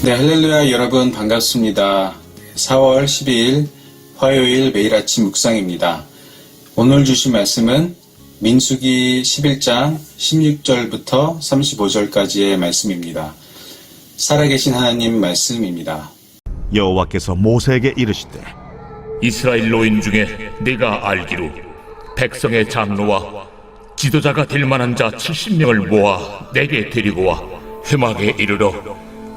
네, 할렐루야 여러분 반갑습니다. 4월 12일 화요일 매일 아침 묵상입니다. 오늘 주신 말씀은 민수기 11장 16절부터 35절까지의 말씀입니다. 살아계신 하나님 말씀입니다. 여호와께서 모세에게 이르시되 이스라엘 노인 중에 내가 알기로 백성의 장로와 지도자가 될 만한 자 70명을 모아 내게 데리고 와 회막에 이르러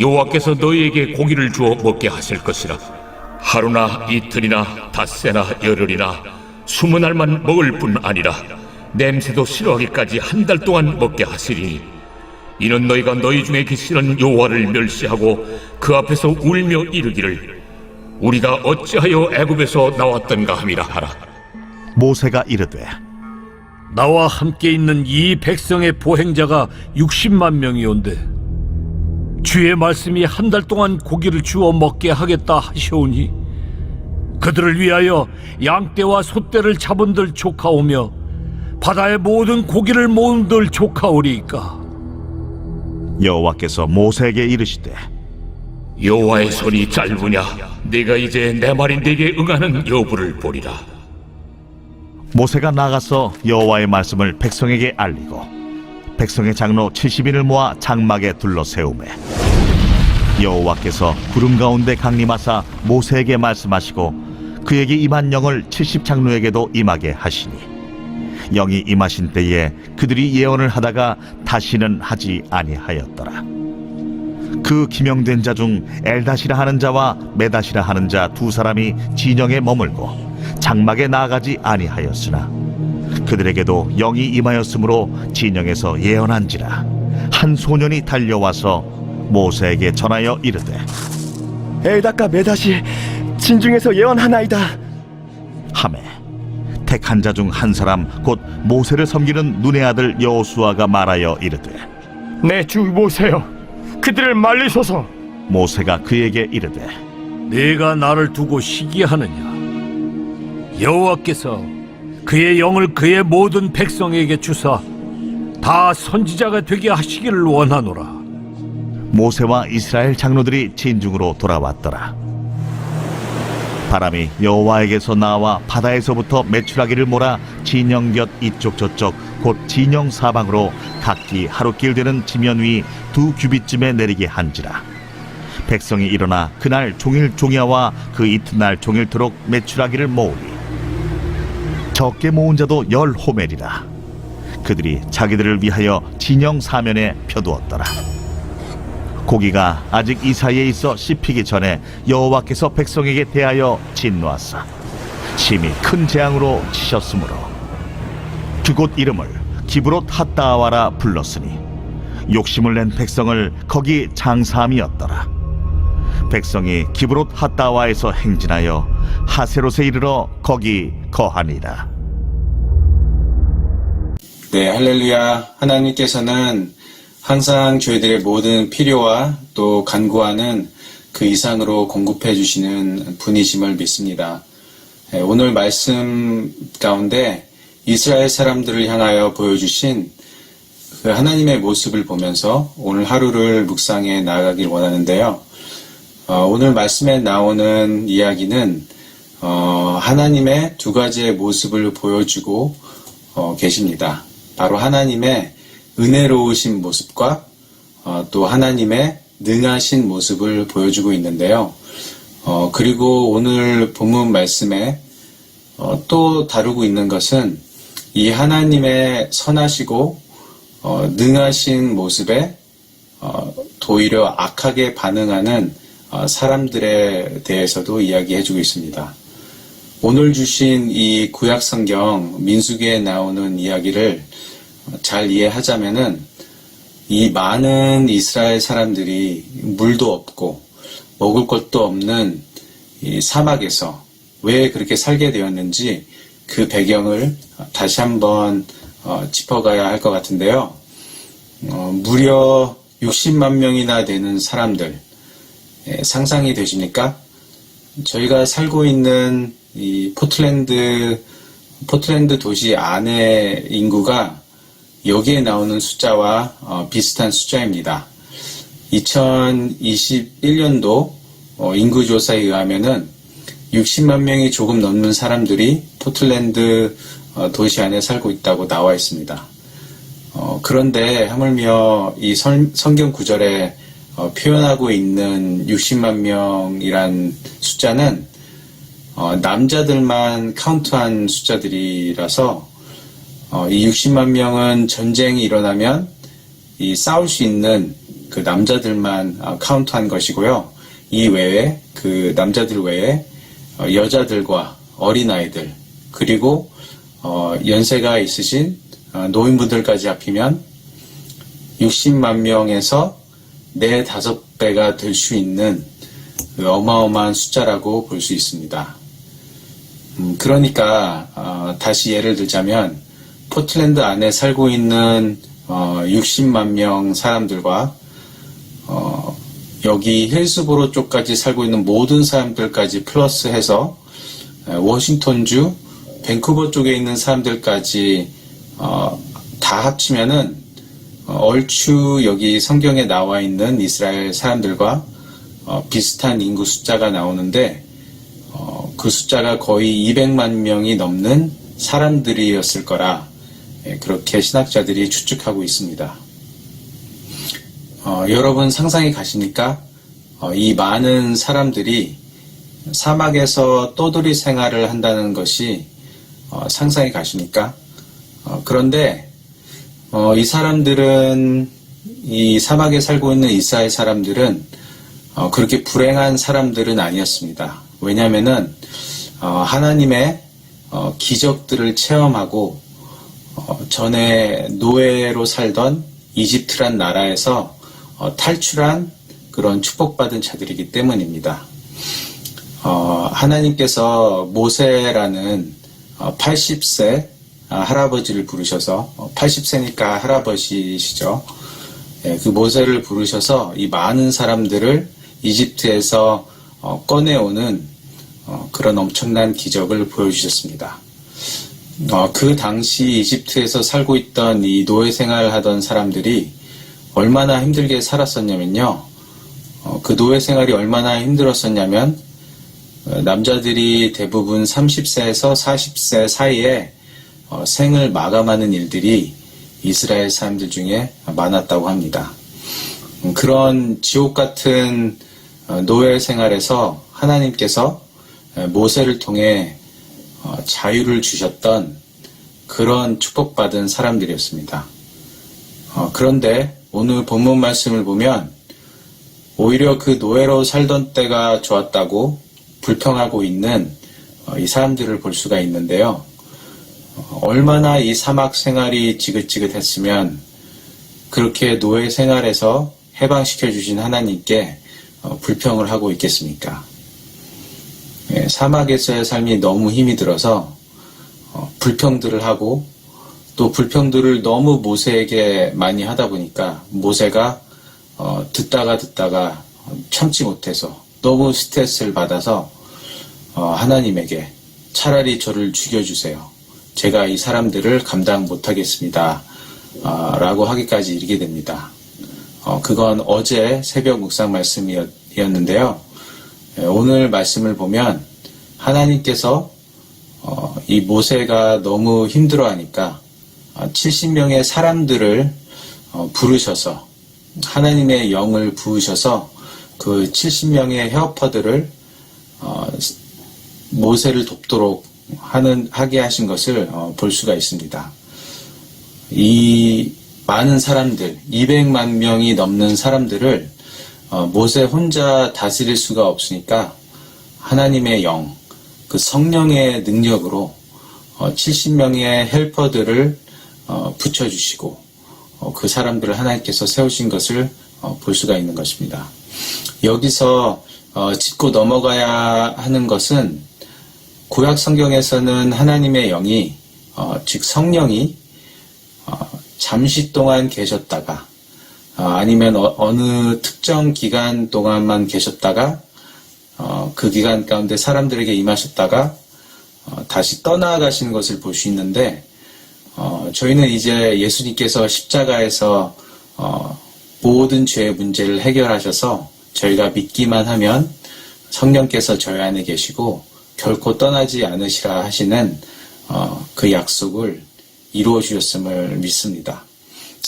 여호와께서 너희에게 고기를 주어 먹게 하실 것이라. 하루나 이틀이나 닷새나 열흘이나 스무 날만 먹을 뿐 아니라 냄새도 싫어하기까지 한 달 동안 먹게 하시리니 이는 너희가 너희 중에 계시는 여호와를 멸시하고 그 앞에서 울며 이르기를 우리가 어찌하여 애굽에서 나왔던가 함이라 하라. 모세가 이르되 나와 함께 있는 이 백성의 보행자가 60만 명이온데 주의 말씀이 한 달 동안 고기를 주어 먹게 하겠다 하시오니 그들을 위하여 양떼와 소떼를 잡은들 조카오며 바다의 모든 고기를 모은들 조카오리이까 여호와께서 모세에게 이르시되 여호와의 손이 짧으냐? 네가 이제 내 말이 네게 응하는 여부를 보리라. 모세가 나가서 여호와의 말씀을 백성에게 알리고 백성의 장로 70인을 모아 장막에 둘러 세우매 여호와께서 구름 가운데 강림하사 모세에게 말씀하시고 그에게 임한 영을 70 장로에게도 임하게 하시니 영이 임하신 때에 그들이 예언을 하다가 다시는 하지 아니하였더라. 그 기명된 자 중 엘다시라 하는 자와 메다시라 하는 자 두 사람이 진영에 머물고 장막에 나아가지 아니하였으나 그들에게도 영이 임하였으므로 진영에서 예언한지라 한 소년이 달려와서 모세에게 전하여 이르되 엘다가 메다시 진중에서 예언하나이다. 하매 택한 자 중 한 사람 곧 모세를 섬기는 눈의 아들 여호수아가 말하여 이르되 내 주 모세여, 그들을 말리소서. 모세가 그에게 이르되 내가 나를 두고 시기하느냐 여호와께서 그의 영을 그의 모든 백성에게 주사 다 선지자가 되게 하시기를 원하노라 모세와 이스라엘 장로들이 진중으로 돌아왔더라. 바람이 여호와에게서 나와 바다에서부터 메추라기를 몰아 진영 곁 이쪽 저쪽 곧 진영 사방으로 각기 하루길 되는 지면 위 두 규빗쯤에 내리게 한지라. 백성이 일어나 그날 종일 종야와 그 이튿날 종일토록 메추라기를 모으니 적게 모은 자도 열 호멜이라. 그들이 자기들을 위하여 진영 사면에 펴두었더라. 고기가 아직 이 사이에 있어 씹히기 전에 여호와께서 백성에게 대하여 진노하사 심히 큰 재앙으로 치셨으므로 그곳 이름을 기브롯 핫다와라 불렀으니 욕심을 낸 백성을 거기 장사함이었더라 백성이 기브롯 핫다와에서 행진하여 하세롯에 이르러 거기 거하니라 네, 할렐루야. 하나님께서는 항상 저희들의 모든 필요와 또 간구하는 그 이상으로 공급해 주시는 분이심을 믿습니다. 네, 오늘 말씀 가운데 이스라엘 사람들을 향하여 보여주신 그 하나님의 모습을 보면서 오늘 하루를 묵상해 나아가길 원하는데요. 어, 오늘 말씀에 나오는 이야기는 어, 하나님의 두 가지의 모습을 보여주고 어, 계십니다. 바로 하나님의 은혜로우신 모습과 어, 또 하나님의 능하신 모습을 보여주고 있는데요. 어, 그리고 오늘 본문 말씀에 어, 또 다루고 있는 것은 이 하나님의 선하시고 어, 능하신 모습에 어, 도리려 악하게 반응하는 어, 사람들에 대해서도 이야기해주고 있습니다. 오늘 주신 이 구약 성경 민수기에 나오는 이야기를 잘 이해하자면은 이 많은 이스라엘 사람들이 물도 없고 먹을 것도 없는 이 사막에서 왜 그렇게 살게 되었는지 그 배경을 다시 한번 어, 짚어가야 할 것 같은데요. 어, 무려 60만 명이나 되는 사람들 예, 상상이 되십니까? 저희가 살고 있는 이 포틀랜드 포틀랜드 도시 안의 인구가 여기에 나오는 숫자와 어, 비슷한 숫자입니다. 2021년도 어, 인구조사에 의하면은 60만 명이 조금 넘는 사람들이 포틀랜드 어, 도시 안에 살고 있다고 나와 있습니다. 어, 그런데 하물며 이 선- 성경 구절에 어, 표현하고 있는 60만 명이란 숫자는 어, 남자들만 카운트한 숫자들이라서 어, 이 60만 명은 전쟁이 일어나면 이 싸울 수 있는 그 남자들만 어, 카운트한 것이고요. 이 외에 그 남자들 외에 어, 여자들과 어린아이들 그리고 어, 연세가 있으신 어, 노인분들까지 합히면 60만 명에서 네 다섯 배가 될 수 있는 그 어마어마한 숫자라고 볼 수 있습니다. 음, 그러니까 어, 다시 예를 들자면 포틀랜드 안에 살고 있는 어, 60만 명 사람들과 어, 여기 힐스보로 쪽까지 살고 있는 모든 사람들까지 플러스해서 에, 워싱턴주 밴쿠버 쪽에 있는 사람들까지 어, 다 합치면은 어, 얼추 여기 성경에 나와 있는 이스라엘 사람들과 어, 비슷한 인구 숫자가 나오는데 어, 그 숫자가 거의 200만 명이 넘는 사람들이었을 거라 예, 그렇게 신학자들이 추측하고 있습니다. 어, 여러분 상상이 가십니까? 어, 이 많은 사람들이 사막에서 떠돌이 생활을 한다는 것이 어, 상상이 가십니까? 어, 그런데 어, 이 사람들은 이 사막에 살고 있는 이스라엘 사람들은 어, 그렇게 불행한 사람들은 아니었습니다. 왜냐하면은 어, 하나님의 어, 기적들을 체험하고 어, 전에 노예로 살던 이집트란 나라에서 어, 탈출한 그런 축복받은 자들이기 때문입니다. 어, 하나님께서 모세라는 어, 80세 아, 할아버지를 부르셔서 어, 80세니까 할아버지시죠. 예, 그 모세를 부르셔서 이 많은 사람들을 이집트에서 어, 꺼내오는 어, 그런 엄청난 기적을 보여주셨습니다. 어, 그 당시 이집트에서 살고 있던 이 노예 생활을 하던 사람들이 얼마나 힘들게 살았었냐면요. 어, 그 노예 생활이 얼마나 힘들었었냐면 어, 남자들이 대부분 30세에서 40세 사이에 어, 생을 마감하는 일들이 이스라엘 사람들 중에 많았다고 합니다. 음, 그런 지옥 같은 어, 노예 생활에서 하나님께서 에, 모세를 통해 어, 자유를 주셨던 그런 축복받은 사람들이었습니다. 어, 그런데 오늘 본문 말씀을 보면 오히려 그 노예로 살던 때가 좋았다고 불평하고 있는 어, 이 사람들을 볼 수가 있는데요. 어, 얼마나 이 사막 생활이 지긋지긋했으면 그렇게 노예 생활에서 해방시켜 주신 하나님께 어, 불평을 하고 있겠습니까? 예, 사막에서의 삶이 너무 힘이 들어서 어, 불평들을 하고 또 불평들을 너무 모세에게 많이 하다 보니까 모세가 어, 듣다가 듣다가 참지 못해서 너무 스트레스를 받아서 어, 하나님에게 차라리 저를 죽여주세요. 제가 이 사람들을 감당 못하겠습니다. 아, 라고 하기까지 이르게 됩니다. 어, 그건 어제 새벽 묵상 말씀이었는데요. 예, 오늘 말씀을 보면 하나님께서 어, 이 모세가 너무 힘들어하니까 70명의 사람들을 어, 부르셔서 하나님의 영을 부으셔서 그 70명의 헤어퍼들을 어, 모세를 돕도록 하는 하게 하신 것을 어, 볼 수가 있습니다. 이 많은 사람들, 200만 명이 넘는 사람들을 어, 모세 혼자 다스릴 수가 없으니까 하나님의 영, 그 성령의 능력으로 어, 70명의 헬퍼들을 어, 붙여주시고 어, 그 사람들을 하나님께서 세우신 것을 어, 볼 수가 있는 것입니다. 여기서 어, 짚고 넘어가야 하는 것은 구약 성경에서는 하나님의 영이 어, 즉 성령이 어, 잠시 동안 계셨다가 어, 아니면 어, 느 특정 기간 동안만 계셨다가 어, 그 기간 가운데 사람들에게 임하셨다가 어, 다시 떠나가시는 것을 볼 수 있는데 어, 저희는 이제 예수님께서 십자가에서 어, 모든 죄의 문제를 해결하셔서 저희가 믿기만 하면 성령께서 저희 안에 계시고 결코 떠나지 않으시라 하시는 어, 그 약속을 이루어 주셨음을 믿습니다.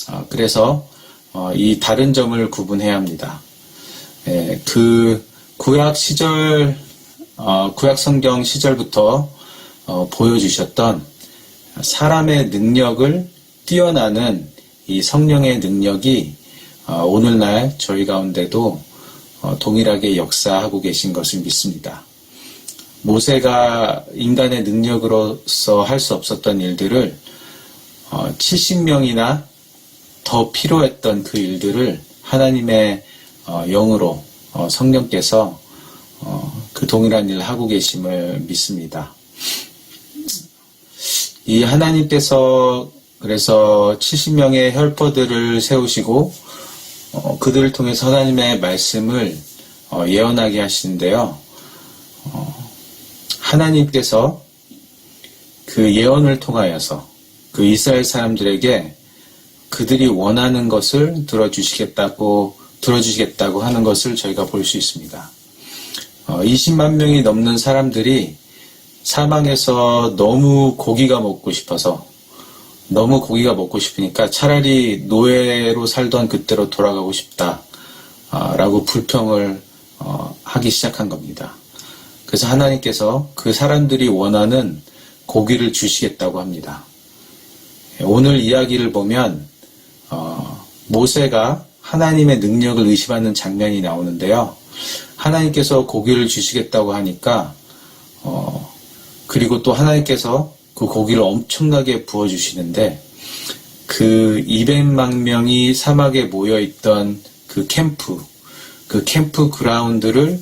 어, 그래서 어, 이 다른 점을 구분해야 합니다. 예, 그 구약 시절 어, 구약 성경 시절부터 어, 보여주셨던 사람의 능력을 뛰어나는 이 성령의 능력이 어, 오늘날 저희 가운데도 어, 동일하게 역사하고 계신 것을 믿습니다. 모세가 인간의 능력으로서 할 수 없었던 일들을 70명이나 더 필요했던 그 일들을 하나님의 어, 영으로 어, 성령께서 어, 그 동일한 일을 하고 계심을 믿습니다. 이 하나님께서 그래서 70명의 헬퍼들을 세우시고 어, 그들을 통해서 하나님의 말씀을 어, 예언하게 하시는데요. 어, 하나님께서 그 예언을 통하여서 그 이스라엘 사람들에게 그들이 원하는 것을 들어주시겠다고 들어주시겠다고 하는 것을 저희가 볼 수 있습니다. 어, 20만 명이 넘는 사람들이 사망에서 너무 고기가 먹고 싶어서 너무 고기가 먹고 싶으니까 차라리 노예로 살던 그때로 돌아가고 싶다라고 불평을 어, 하기 시작한 겁니다. 그래서 하나님께서 그 사람들이 원하는 고기를 주시겠다고 합니다. 오늘 이야기를 보면 어, 모세가 하나님의 능력을 의심하는 장면이 나오는데요. 하나님께서 고기를 주시겠다고 하니까 어, 그리고 또 하나님께서 그 고기를 엄청나게 부어주시는데 그 200만 명이 사막에 모여 있던 그 캠프, 그 캠프 그라운드를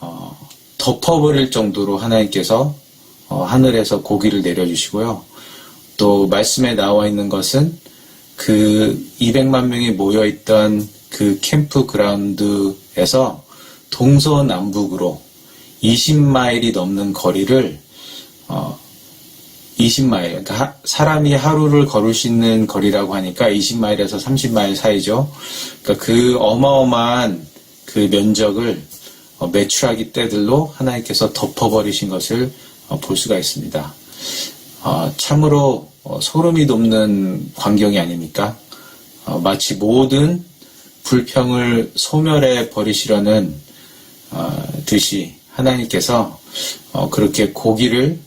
어, 덮어버릴 정도로 하나님께서 어, 하늘에서 고기를 내려주시고요. 또 말씀에 나와 있는 것은 그 200만 명이 모여 있던 그 캠프 그라운드에서 동서남북으로 20마일이 넘는 거리를 어, 20마일, 그러니까 하- 사람이 하루를 걸을 수 있는 거리라고 하니까 20마일에서 30마일 사이죠. 그러니까 그 어마어마한 그 면적을 어, 매출하기 때들로 하나님께서 덮어버리신 것을 어, 볼 수가 있습니다. 어, 참으로 어, 소름이 돋는 광경이 아닙니까? 어, 마치 모든 불평을 소멸해 버리시려는 어, 듯이 하나님께서 어, 그렇게 고기를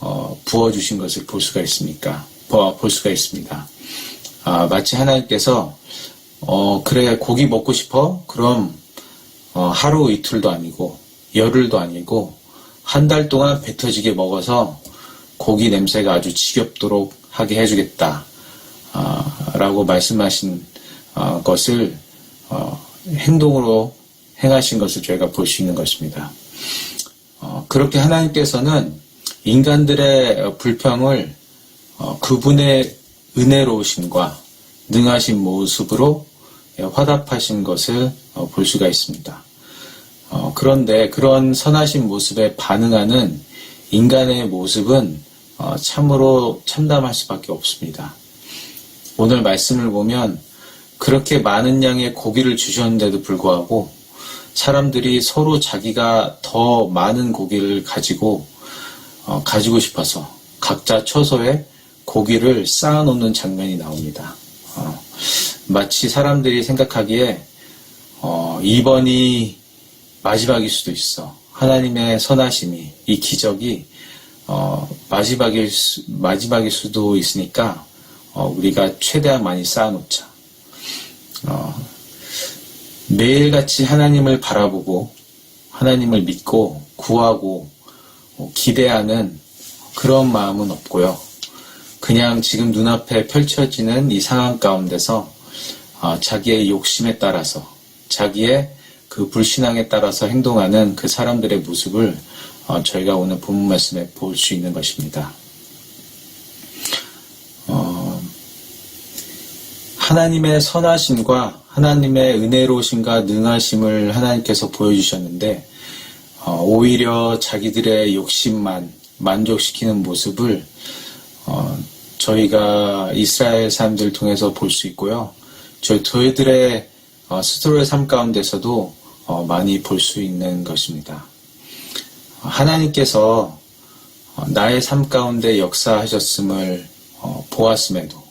어, 부어 주신 것을 볼 수가 있습니까? 보- 볼 수가 있습니다. 아, 마치 하나님께서 어, 그래 고기 먹고 싶어? 그럼 어, 하루 이틀도 아니고 열흘도 아니고 한 달 동안 배 터지게 먹어서 고기 냄새가 아주 지겹도록 하게 해주겠다. 아, 라고 말씀하신 어, 것을 어, 행동으로 행하신 것을 저희가 볼 수 있는 것입니다. 어, 그렇게 하나님께서는 인간들의 불평을 어, 그분의 은혜로우심과 능하신 모습으로 화답하신 것을 어, 볼 수가 있습니다. 어, 그런데 그런 선하신 모습에 반응하는 인간의 모습은 어, 참으로 참담할 수밖에 없습니다. 오늘 말씀을 보면 그렇게 많은 양의 고기를 주셨는데도 불구하고 사람들이 서로 자기가 더 많은 고기를 가지고 어, 가지고 싶어서 각자 처소에 고기를 쌓아놓는 장면이 나옵니다. 어, 마치 사람들이 생각하기에 어, 이번이 마지막일 수도 있어. 하나님의 선하심이 이 기적이 어, 마지막일 수, 마지막일 수도 있으니까 어, 우리가 최대한 많이 쌓아놓자. 어, 매일같이 하나님을 바라보고 하나님을 믿고 구하고 어, 기대하는 그런 마음은 없고요. 그냥 지금 눈앞에 펼쳐지는 이 상황 가운데서 어, 자기의 욕심에 따라서 자기의 그 불신앙에 따라서 행동하는 그 사람들의 모습을 어, 저희가 오늘 본문 말씀에 볼 수 있는 것입니다. 어, 하나님의 선하심과 하나님의 은혜로우심과 능하심을 하나님께서 보여주셨는데 어, 오히려 자기들의 욕심만 만족시키는 모습을 어, 저희가 이스라엘 사람들 을 통해서 볼 수 있고요. 저희 저희들의 어, 스스로의 삶 가운데서도 어, 많이 볼 수 있는 것입니다. 어, 하나님께서 어, 나의 삶 가운데 역사하셨음을 어, 보았음에도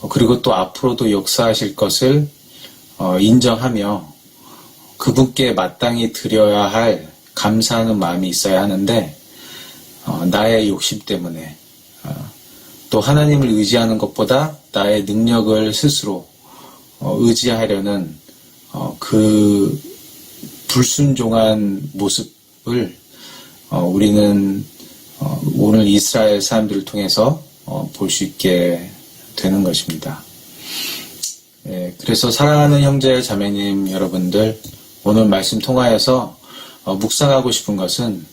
어, 그리고 또 앞으로도 역사하실 것을 어, 인정하며 그분께 마땅히 드려야 할 감사하는 마음이 있어야 하는데 어, 나의 욕심 때문에 어, 또 하나님을 의지하는 것보다 나의 능력을 스스로 어, 의지하려는 어, 그 불순종한 모습을 어, 우리는 어, 오늘 이스라엘 사람들을 통해서 어, 볼 수 있게 되는 것입니다. 예, 그래서 사랑하는 형제 자매님 여러분들 오늘 말씀 통하여서 어, 묵상하고 싶은 것은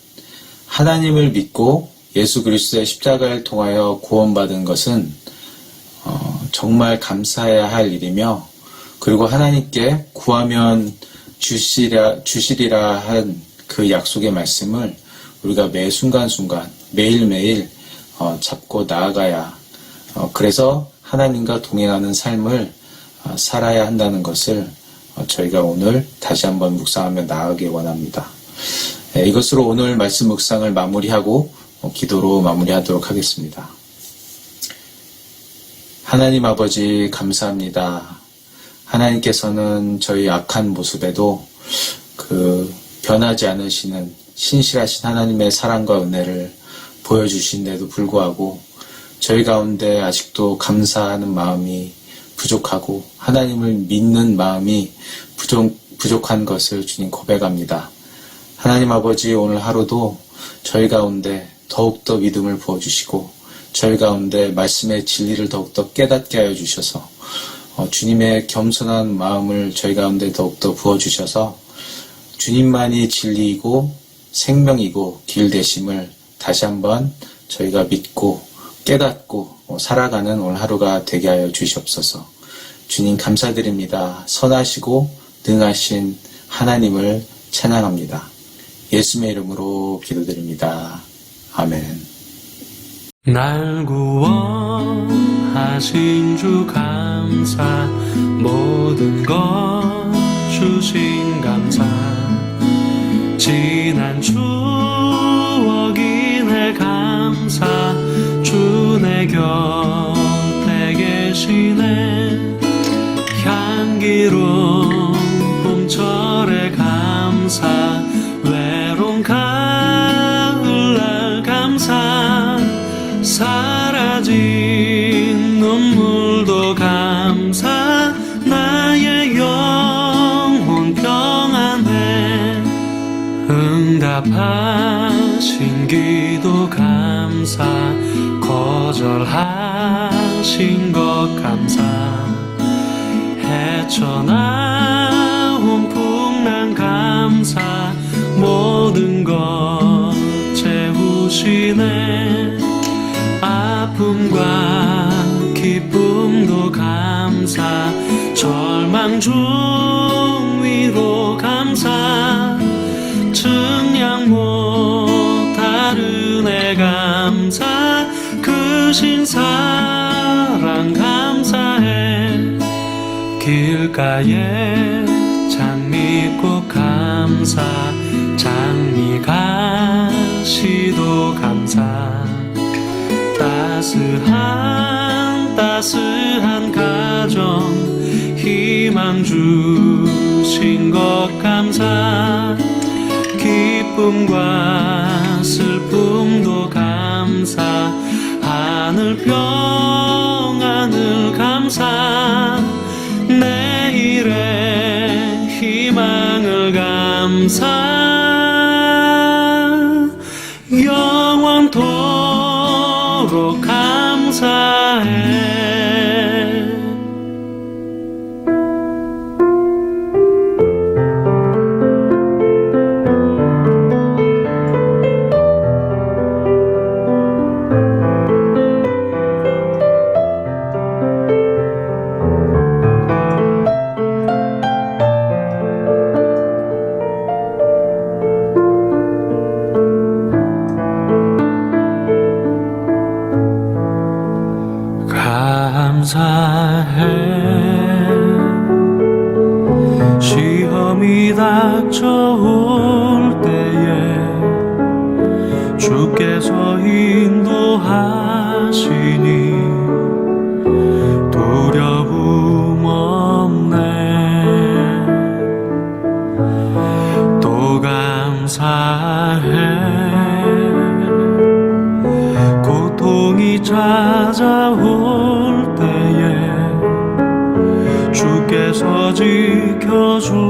하나님을 믿고 예수 그리스도의 십자가를 통하여 구원받은 것은 어, 정말 감사해야 할 일이며 그리고 하나님께 구하면 주시리라, 주시리라 한 그 약속의 말씀을 우리가 매 순간순간 매일매일 어, 잡고 나아가야 어, 그래서 하나님과 동행하는 삶을 어, 살아야 한다는 것을 어, 저희가 오늘 다시 한번 묵상하며 나아가기 원합니다. 예, 이것으로 오늘 말씀 묵상을 마무리하고 어, 기도로 마무리하도록 하겠습니다. 하나님 아버지 감사합니다. 하나님께서는 저희 악한 모습에도 그 변하지 않으시는 신실하신 하나님의 사랑과 은혜를 보여주신데도 불구하고 저희 가운데 아직도 감사하는 마음이 부족하고 하나님을 믿는 마음이 부족, 부족한 것을 주님 고백합니다. 하나님 아버지 오늘 하루도 저희 가운데 더욱더 믿음을 부어주시고 저희 가운데 말씀의 진리를 더욱더 깨닫게 하여 주셔서 어, 주님의 겸손한 마음을 저희 가운데 더욱더 부어주셔서 주님만이 진리이고 생명이고 길 되심을 다시 한번 저희가 믿고 깨닫고 어, 살아가는 오늘 하루가 되게 하여 주시옵소서. 주님 감사드립니다. 선하시고 능하신 하나님을 찬양합니다. 예수의 이름으로 기도드립니다. 아멘. 날 구원 하신 주 감사. 모든 것 주신 감사. 지난 추억이네 감사. 주 내 곁에 계시네. 향기로 헤쳐나온 풍랑 감사 모든 것 채우시네. 아픔과 기쁨도 감사 절망 중 위로 감사 증량 못할 은혜 감사 크신 사 길가에 장미꽃 감사 장미 가 시도 감사. 따스한 따스한 가정 희망 주신 것 감사. 기쁨과 슬픔도 감사. 하늘 평안을 감사 감사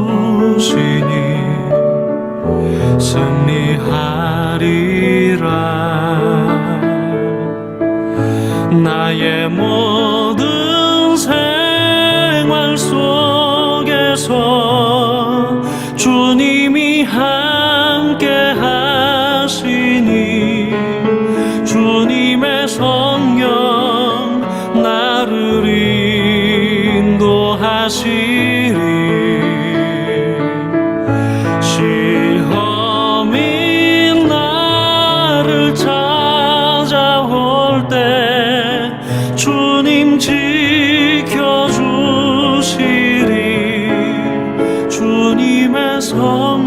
오시니 승리하리라. 나의 몸 home.